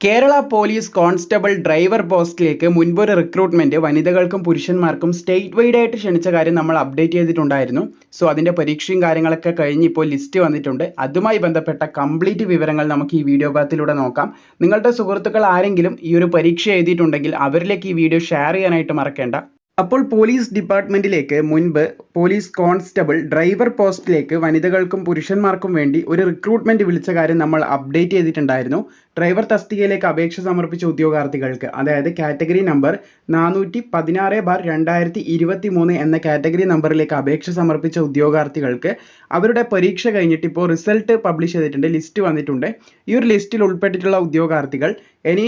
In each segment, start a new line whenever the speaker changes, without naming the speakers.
Kerala police constable driver പോസ്റ്റിലേക്ക് മുൻപൊരു recruitment വനിതകൾക്കും പുരുഷന്മാർക്കും state wide ആയിട്ട് ക്ഷണിച്ച കാര്യം നമ്മൾ അപ്ഡേറ്റ് ചെയ്തിട്ടുണ്ടായിരുന്നു. സോ അതിന്റെ പരീക്ഷയും കാര്യങ്ങളൊക്കെ കഴിഞ്ഞ് ഇപ്പോൾ ലിസ്റ്റ് വന്നിട്ടുണ്ട്. അതുമായി ബന്ധപ്പെട്ട കംപ്ലീറ്റ് വിവരങ്ങൾ നമുക്ക് ഈ വീഡിയോ ഭാഗത്തിലൂടെ നോക്കാം. നിങ്ങളുടെ സുഹൃത്തുക്കൾ ആരെങ്കിലും ഈ ഒരു പരീക്ഷ എഴുതിയിട്ടുണ്ടെങ്കിൽ അവരിലേക്ക് ഈ വീഡിയോ ഷെയർ ചെയ്യാനായിട്ട് മറക്കേണ്ട. അപ്പോൾ പോലീസ് ഡിപ്പാർട്ട്മെന്റിലേക്ക് മുൻപ് പോലീസ് കോൺസ്റ്റബിൾ ഡ്രൈവർ പോസ്റ്റിലേക്ക് വനിതകൾക്കും പുരുഷന്മാർക്കും വേണ്ടി ഒരു റിക്രൂട്ട്മെന്റ് വിളിച്ച കാര്യം നമ്മൾ അപ്ഡേറ്റ് ചെയ്തിട്ടുണ്ടായിരുന്നു. ഡ്രൈവർ തസ്തികയിലേക്ക് അപേക്ഷ സമർപ്പിച്ച ഉദ്യോഗാർത്ഥികൾക്ക് അതായത് കാറ്റഗറി നമ്പർ നാനൂറ്റി പതിനാറ് ബാർ രണ്ടായിരത്തി ഇരുപത്തി മൂന്ന് എന്ന കാറ്റഗറി നമ്പറിലേക്ക് അപേക്ഷ സമർപ്പിച്ച ഉദ്യോഗാർത്ഥികൾക്ക് അവരുടെ പരീക്ഷ കഴിഞ്ഞിട്ട് ഇപ്പോൾ റിസൾട്ട് പബ്ലിഷ് ചെയ്തിട്ടുണ്ട് ലിസ്റ്റ് വന്നിട്ടുണ്ട്. ഈ ഒരു ലിസ്റ്റിൽ ഉൾപ്പെട്ടിട്ടുള്ള ഉദ്യോഗാർത്ഥികൾ ഇനി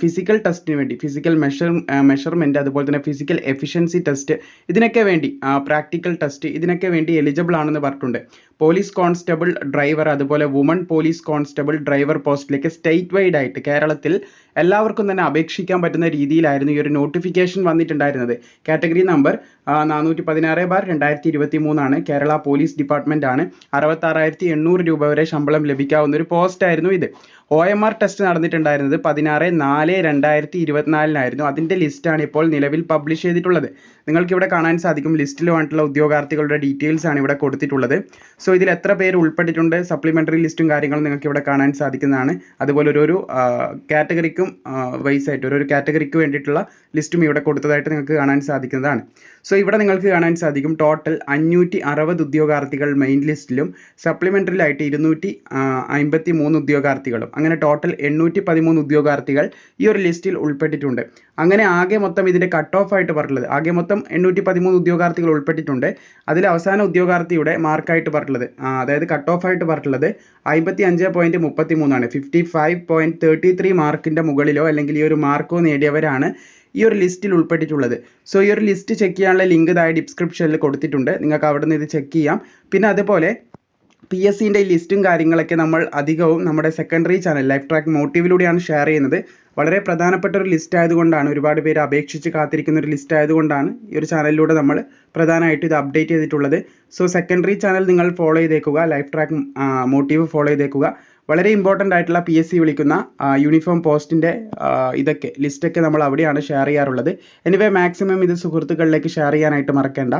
ഫിസിക്കൽ ടെസ്റ്റിന് വേണ്ടി ഫിസിക്കൽ മെഷർ മെഷർമെന്റ് അതുപോലെ തന്നെ ഫിസിക്കൽ എഫിഷ്യൻസി ടെസ്റ്റ് ഇതിനൊക്കെ വേണ്ടി പ്രാക്ടിക്കൽ ടെസ്റ്റ് ഇതിനൊക്കെ വേണ്ടി എലിജിബിൾ ആണെന്ന് പറഞ്ഞിട്ടുണ്ട്. പോലീസ് കോൺസ്റ്റബിൾ ഡ്രൈവർ അതുപോലെ വുമൺ പോലീസ് കോൺസ്റ്റബിൾ ഡ്രൈവർ പോസ്റ്റിലേക്ക് സ്റ്റേറ്റ് വൈഡ് ആയിട്ട് കേരളത്തിൽ എല്ലാവർക്കും തന്നെ അപേക്ഷിക്കാൻ പറ്റുന്ന രീതിയിലായിരുന്നു ഈ ഒരു നോട്ടിഫിക്കേഷൻ വന്നിട്ടുണ്ടായിരുന്നത്. കാറ്റഗറി നമ്പർ നാനൂറ്റി പതിനാറ് ബാർ രണ്ടായിരത്തി ഇരുപത്തി മൂന്നാണ് കേരള പോലീസ് ഡിപ്പാർട്ട്മെന്റ് ആണ് അറുപത്താറായിരത്തി എണ്ണൂറ് രൂപ വരെ ശമ്പളം ലഭിക്കാവുന്ന ഒരു പോസ്റ്റ് ആയിരുന്നു ഇത്. ഒ എം ആർ ടെസ്റ്റ് നടന്നിട്ടുണ്ടായിരുന്നത് പതിനാറ് നാല് രണ്ടായിരത്തി ഇരുപത്തിനാലിനായിരുന്നു അതിന്റെ ലിസ്റ്റാണ് ഇപ്പോൾ നിലവിൽ പബ്ലിഷ് ചെയ്തിട്ടുള്ളത്. നിങ്ങൾക്ക് ഇവിടെ കാണാൻ സാധിക്കും. ലിസ്റ്റിൽ വേണ്ടിയിട്ടുള്ള ഉദ്യോഗാർത്ഥികളുടെ ഡീറ്റെയിൽസ് ആണ് ഇവിടെ കൊടുത്തിട്ടുള്ളത്. സോ ഇതിൽ എത്ര പേര് ഉൾപ്പെട്ടിട്ടുണ്ട്? സപ്ലിമെന്ററി ലിസ്റ്റും കാര്യങ്ങളും നിങ്ങൾക്ക് ഇവിടെ കാണാൻ സാധിക്കുന്നതാണ്. അതുപോലെ ഒരു കാറ്റഗറിക്കും വൈസ് ആയിട്ട് ഒരു കാറ്റഗറിക്ക് വേണ്ടിയിട്ടുള്ള ലിസ്റ്റും ഇവിടെ കൊടുത്തതായിട്ട് നിങ്ങൾക്ക് കാണാൻ സാധിക്കുന്നതാണ്. സോ ഇവിടെ നിങ്ങൾക്ക് കാണാൻ സാധിക്കും ടോട്ടൽ അഞ്ഞൂറ്റി അറുപത് ഉദ്യോഗാർത്ഥികൾ മെയിൻ ലിസ്റ്റിലും സപ്ലിമെന്ററിയിലായിട്ട് ഇരുന്നൂറ്റി അമ്പത്തി മൂന്ന് ഉദ്യോഗാർത്ഥികളും. അങ്ങനെ ടോട്ടൽ എണ്ണൂറ്റി പതിമൂന്ന് ഉദ്യോഗാർത്ഥികൾ ഈ ഒരു ലിസ്റ്റിൽ ഉൾപ്പെട്ടിട്ടുണ്ട്. അങ്ങനെ ആകെ മൊത്തം ഇതിന്റെ കട്ട് ഓഫ് ആയിട്ട് പറഞ്ഞിട്ടുള്ളത് ആകെ മൊത്തം എണ്ണൂറ്റി പതിമൂന്ന് ഉദ്യോഗാർത്ഥികൾ ഉൾപ്പെട്ടിട്ടുണ്ട്. അതിൽ അവസാന ഉദ്യോഗാർത്ഥിയുടെ മാർക്കായിട്ട് പറഞ്ഞിട്ടുള്ളത്. അതായത് കട്ട് ഓഫ് ആയിട്ട് പറഞ്ഞിട്ടുള്ളത് അമ്പത്തി അഞ്ച് പോയിന്റ് മുപ്പത്തി മൂന്നാണ് fifty five point thirty three മാർക്കിന്റെ മുകളിലോ അല്ലെങ്കിൽ ഈ ഒരു മാർക്കോ നേടിയവരാണ് ഈ ഒരു ലിസ്റ്റിൽ ഉൾപ്പെട്ടിട്ടുള്ളത്. സോ ഈ ഒരു ലിസ്റ്റ് ചെക്ക് ചെയ്യാനുള്ള ലിങ്ക് താഴെ ഡിസ്ക്രിപ്ഷനിൽ കൊടുത്തിട്ടുണ്ട്. നിങ്ങൾക്ക് അവിടെ നിന്ന് ഇത് ചെക്ക് ചെയ്യാം. പിന്നെ അതുപോലെ പി എസ് സിന്റെ ലിസ്റ്റും കാര്യങ്ങളൊക്കെ നമ്മൾ അധികവും നമ്മുടെ സെക്കൻഡറി ചാനൽ ലൈഫ് ട്രാക്ക് മോട്ടീവിലൂടെയാണ് ഷെയർ ചെയ്യുന്നത്. വളരെ പ്രധാനപ്പെട്ട ഒരു ലിസ്റ്റ് ആയതുകൊണ്ടാണ് ഒരുപാട് പേര് അപേക്ഷിച്ച് കാത്തിരിക്കുന്ന ഒരു ലിസ്റ്റ് ആയതുകൊണ്ടാണ് ഈ ഒരു ചാനലിലൂടെ നമ്മൾ പ്രധാനമായിട്ട് ഇത് അപ്ഡേറ്റ് ചെയ്തിട്ടുള്ളത്. സോ സെക്കൻഡറി ചാനൽ നിങ്ങൾ ഫോളോ ചെയ്തേക്കുക ലൈഫ് ട്രാക്ക് മോട്ടീവ് ഫോളോ ചെയ്തേക്കുക. വളരെ ഇമ്പോർട്ടന്റ് ആയിട്ടുള്ള പി എസ് സി വിളിക്കുന്ന യൂണിഫോം പോസ്റ്റിന്റെ ഇതൊക്കെ ലിസ്റ്റൊക്കെ നമ്മൾ അവിടെയാണ് ഷെയർ ചെയ്യാറുള്ളത്. എനിവേ മാക്സിമം ഇത് സുഹൃത്തുക്കളിലേക്ക് ഷെയർ ചെയ്യാനായിട്ട് മറക്കേണ്ട.